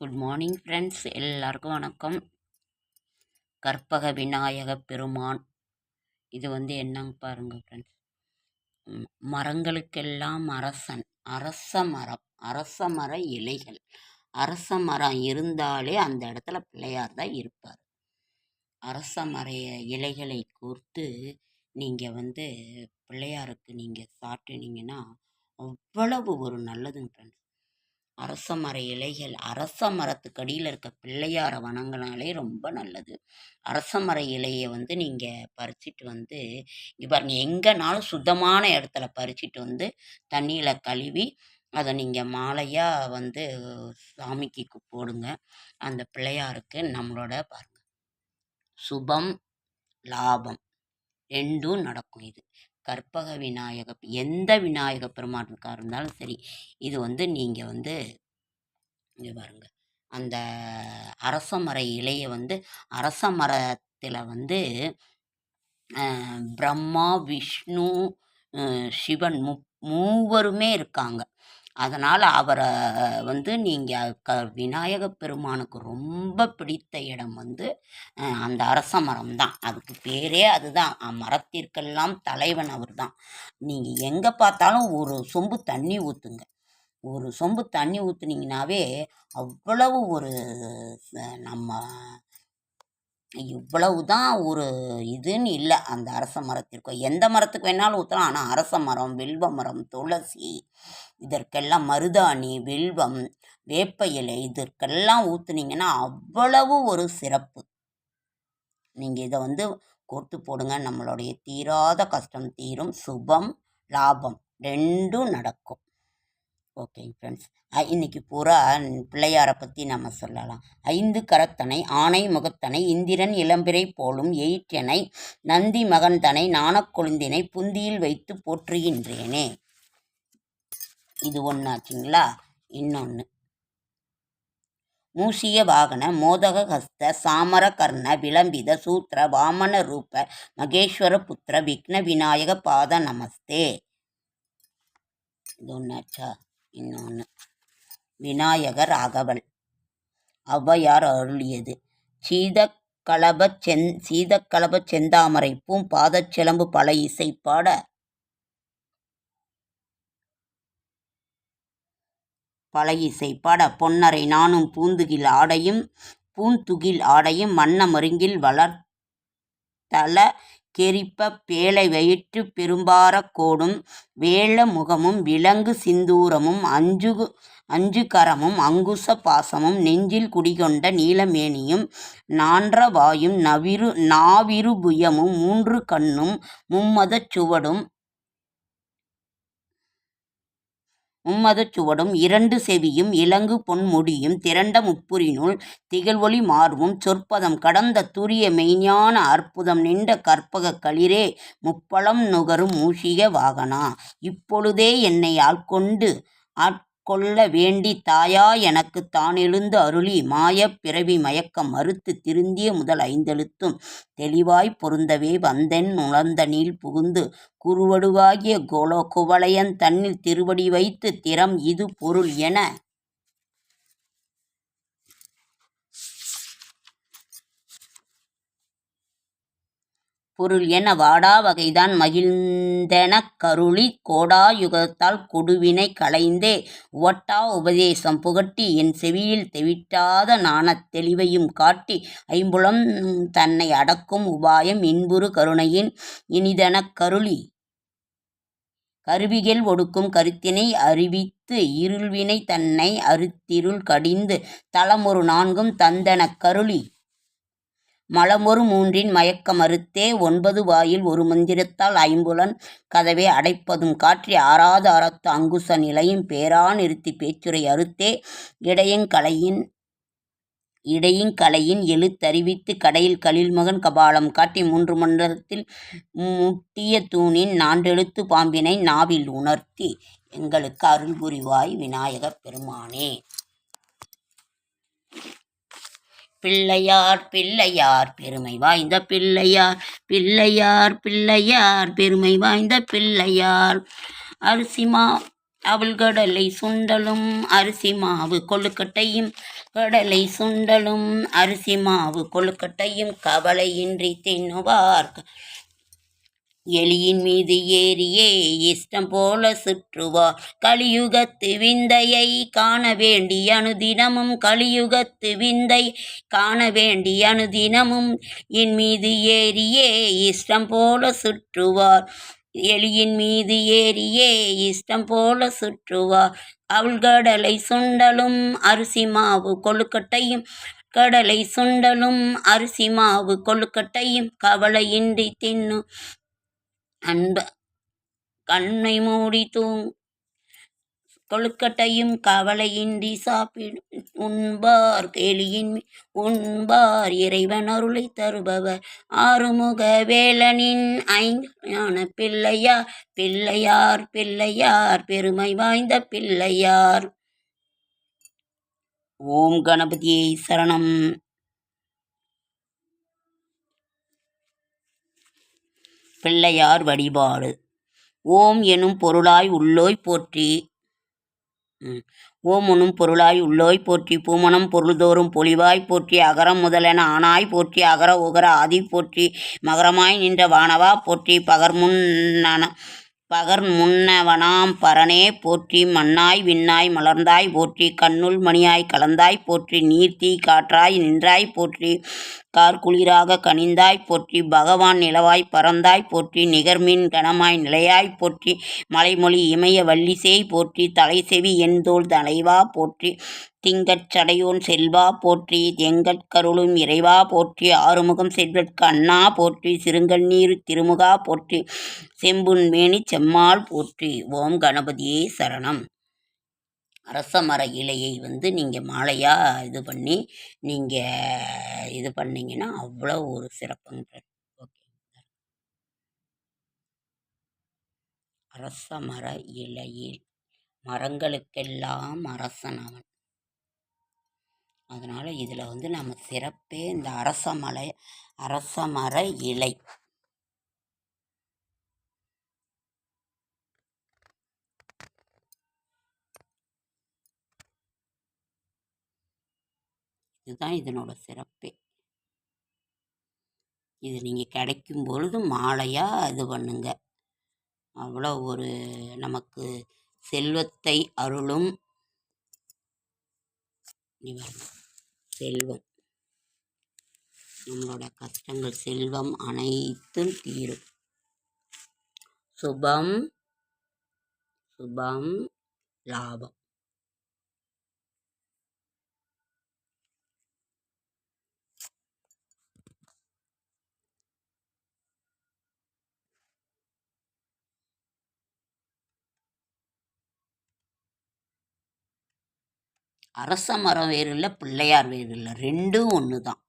Good morning friends. எல்லாருக்கும் வணக்கம். கற்பக விநாயக பெருமான். இது வந்து என்னங்க பாருங்க ஃப்ரெண்ட்ஸ். மரங்களுக்கெல்லாம் அரசன். அரச மரம். அரச மர இலைகள். அரச மரம் இருந்தாலே அந்த இடத்துல பிள்ளையார் தான் இருப்பார். அரச மர இலைகளை கோர்த்து நீங்கள் வந்து பிள்ளையாருக்கு நீங்கள் சாட்டினீங்கன்னா அவ்வளவு ஒரு நல்லதுங்க ஃப்ரெண்ட்ஸ். அரச மர இலைகள் அரச மரத்துக்கு அடியில் இருக்க பிள்ளையாரை வணங்கினாலே ரொம்ப நல்லது. அரச மர இலையை வந்து நீங்கள் பறிச்சிட்டு வந்து இங்கே பாருங்கள் எங்கேனாலும் சுத்தமான இடத்துல பறிச்சிட்டு வந்து தண்ணியில் கழுவி அதை நீங்கள் மாலையாக வந்து சாமிக்கு போடுங்க. அந்த பிள்ளையாருக்கு நம்மளோட பாருங்க. சுபம் லாபம். ரெண்டும் நடக்கும் இது. கற்பக விநாயக எந்த விநாயக பெருமானுக்காக இருந்தாலும் சரி இது வந்து நீங்கள் வந்து இங்கே பாருங்க அந்த அரச மர இலையை வந்து அரச மரத்தில் வந்து பிரம்மா விஷ்ணு சிவன் மு மூவருமே இருக்காங்க. அதனால் அவரை வந்து நீங்கள் க விநாயக பெருமானுக்கு ரொம்ப பிடித்த இடம் வந்து அந்த அரச மரம் தான். அதுக்கு பேரே அதுதான். மரத்திற்கெல்லாம் தலைவன் அவர் தான் நீங்கள் எங்கே பார்த்தாலும் ஒரு சொம்பு தண்ணி ஊற்றுங்க ஒரு சொம்பு தண்ணி ஊற்றுனீங்கனாவே அவ்வளவு ஒரு நம்ம இவ்வளவு தான் ஒரு இதுன்னு இல்லை. அந்த அரச மரத்திற்கும் எந்த மரத்துக்கு வேணாலும் ஊற்றலாம் ஆனால் அரச மரம் வில்வ மரம் துளசி இதற்கெல்லாம் மருதாணி வில்வம் வேப்ப இலை இதற்கெல்லாம் ஊற்றுனீங்கன்னா அவ்வளவு ஒரு சிறப்பு. நீங்கள் இதை வந்து கோர்த்து போடுங்க. நம்மளுடைய தீராத கஷ்டம் தீரும். சுபம் லாபம். ரெண்டும் நடக்கும். ஓகேங்க ஃப்ரெண்ட்ஸ் இன்னைக்கு பூரா பிள்ளையாரை பற்றி நம்ம சொல்லலாம். ஐந்து கரத்தனை ஆணை முகத்தனை இந்திரன் இளம்பிறை போலும் எயிற்றனை நந்தி மகன்தனை நாணக்கொழுந்தினை புந்தியில் வைத்து போற்றுகின்றேனே. இது ஒன்றாச்சுங்களா இன்னொன்று மூஷிய வாகன மோதக ஹஸ்த சாமர கர்ண விளம்பித சூத்திர வாமன ரூப மகேஸ்வர புத்திர விக்ன விநாயக பாத நமஸ்தே. இது ஒன்றாச்சா இன்னொன்று விநாயகர் அகவல் ஔவையார் அருளியது. சீதக்கலப செந் சீதக்கலப செந்தாமரை பூம் பாதச்சிலம்பு பல இசைப்பாட பல இசை பொன்னரை நானும் பூந்துகில் ஆடையும் பூந்துகில் ஆடையும் மன்ன மருங்கில் வளர்த்தல கெரிப்ப பேழை வயிற்று பெரும்பாரக் கோடும் வேழ முகமும் விலங்கு சிந்தூரமும் அஞ்சு அஞ்சுகரமும் அங்குச பாசமும் நெஞ்சில் குடிகொண்ட நீலமேனியும் நான்ற வாயும் நவிரு நாவிருபுயமும் மூன்று கண்ணும் மும்மதச் சுவடும் மும்மதச் சுவடும் இரண்டு செவியும் இலங்கு பொன்முடியும் திரண்ட முப்புரினுள் திகழ்வொளி மார்வும் சொற்பதம் கடந்த துரிய மெய்ஞான அற்புதம் நின்ற கற்பக களிரே முப்பழம் நுகரும் மூஷிக வாகனா. இப்பொழுதே என்னை ஆட்கொண்டு கொள்ள வேண்டி தாயா எனக்கு தானெழுந்து அருளி மாயப் பிறவி மயக்கம் மறுத்து திருந்திய முதல் ஐந்தெழுத்தும் தெளிவாய் பொருந்தவே வந்தென் உழந்தனில் புகுந்து குருவடுவாகிய கோலோ குவளையன் தன்னில் திருவடி வைத்து திறம் இது பொருள் என பொருள் என வாடா வகைதான் மகிழ்ந்தெனக் கருளி கோடா யுகத்தால் கொடுவினை களைந்தே. உவட்டா உபதேசம் புகட்டி என் செவியில் தெவிட்டாத நாணத் தெளிவையும் காட்டி ஐம்புலம் தன்னை அடக்கும் உபாயம் இன்புறு கருணையின் இனிதெனக் கருளி. கருவிகள் ஒடுக்கும் கருத்தினை அறிவித்து இருள்வினை தன்னை அறுத்திருள் கடிந்து தலமொரு நான்கும் தந்தெனக் கருளி. மலமொரு மூன்றின் மயக்க மறுத்தே ஒன்பது வாயில் ஒரு மந்திரத்தால் ஐம்புலன் கதவை அடைப்பதும் காற்றி ஆறாத அறத்து அங்குச நிலையும் பேரா நிறுத்தி பேச்சுரை அறுத்தே இடையங்கலையின் இடையின்கலையின் எழுத்தறிவித்து கடையில் கலில்மகன் கபாலம் காட்டி மூன்று மண்டலத்தில் முட்டிய தூணின் நான்கெழுத்து பாம்பினை நாவில் உணர்த்தி எங்களுக்கு அருள் புரிவாய் விநாயகப் பெருமானே! பிள்ளையார் பிள்ளையார் பெருமை வாய்ந்த பிள்ளையார் பிள்ளையார் பிள்ளையார் பெருமை வாய்ந்த பிள்ளையார். அரிசிமா அவள் கடலை சுண்டலும் அரிசி மாவு கொழுக்கட்டையும் கடலை சுண்டலும் அரிசி மாவு கொழுக்கட்டையும் கவலையின்றி தின்னுவார். எலியின் மீது ஏறியே இஷ்டம் போல சுற்றுவார். கலியுகத்து விந்தையை காண வேண்டி அனுதினமும் கலியுகத்து விந்தை காண வேண்டி அனுதினமும் என் மீது ஏறியே இஷ்டம் போல சுற்றுவார். எலியின் மீது ஏறியே இஷ்டம் போல சுற்றுவார். அவள் கடலை சுண்டலும் அரிசி மாவு கொழுக்கட்டையும் கடலை சுண்டலும் அரிசி மாவு கொழுக்கட்டையும் கவலையின்றி தின்னு அன்ப கண்ணை மூடி தூங் கொழுக்கட்டையும் கவலையின்றி சாப்பிடும் உண்பார் கேலியின் உண்பார் இறைவன் அருளை தருபவர். ஆறுமுக வேலனின் ஐஞான பிள்ளையார் பிள்ளையார் பிள்ளையார் பெருமை வாய்ந்த பிள்ளையார். ஓம் கணபதியை சரணம். பிள்ளையார் வழிபாடு. ஓம் எனும் பொருளாய் உள்ளோய் போற்றி. ஓம் எனும் பொருளாய் உள்ளோய் போற்றி. பூமணம் பொருள்தோறும் பொலிவாய் போற்றி. அகரம் முதலென ஆனாய் போற்றி. அகர உகர ஆதி போற்றி. மகரமாய் நின்ற வானவா போற்றி. பகர்முன் பகர் முன்னவனாம் பரனே போற்றி. மண்ணாய் விண்ணாய் மலர்ந்தாய் போற்றி. கண்ணுள் மணியாய் கலந்தாய் போற்றி. நீர்த்தி காற்றாய் நின்றாய் போற்றி. கார்குளிராக கனிந்தாய் போற்றி பகவான் நிலவாய் பறந்தாய் போற்றி நிகர்மின் கனமாய் நிலையாய் போற்றி மலைமொழி இமய வள்ளிசேய் போற்றி தலைசெவி எண்தோள் தலைவா போற்றி திங்கட்சடையோன் செல்வா போற்றி எங்கட்கருளும் இறைவா போற்றி ஆறுமுகம் செல்வற்கு அண்ணா போற்றி சிறுங்கண்ணீர் திருமுகா போற்றி செம்புன்மேனி செம்மாள் போற்றி ஓம் கணபதியே சரணம். அரச மர இலையை வந்து நீங்கள் மாலையாக இது பண்ணி நீங்கள் இது பண்ணிங்கன்னா அவ்வளோ ஒரு சிறப்புங்க ஓகே. அரச மர இலையில் மரங்களுக்கெல்லாம் அரசன் அவன். அதனால் இதில் வந்து நம்ம சிறப்பே இந்த அரச மலை அரச மர இலை. இதுதான் இதனோட சிறப்பே. இது நீங்கள் கிடைக்கும் பொழுது மாலையாக இது பண்ணுங்க. அவ்வளோ ஒரு நமக்கு செல்வத்தை அருளும் செல்வம். நம்மளோட கஷ்டங்கள் செல்வம் அனைத்தும் தீரும். சுபம் சுபம் லாபம். அரச மரம் வேறு இல்லை பிள்ளையார் வேறு இல்லை. ரெண்டும் ஒன்று தான்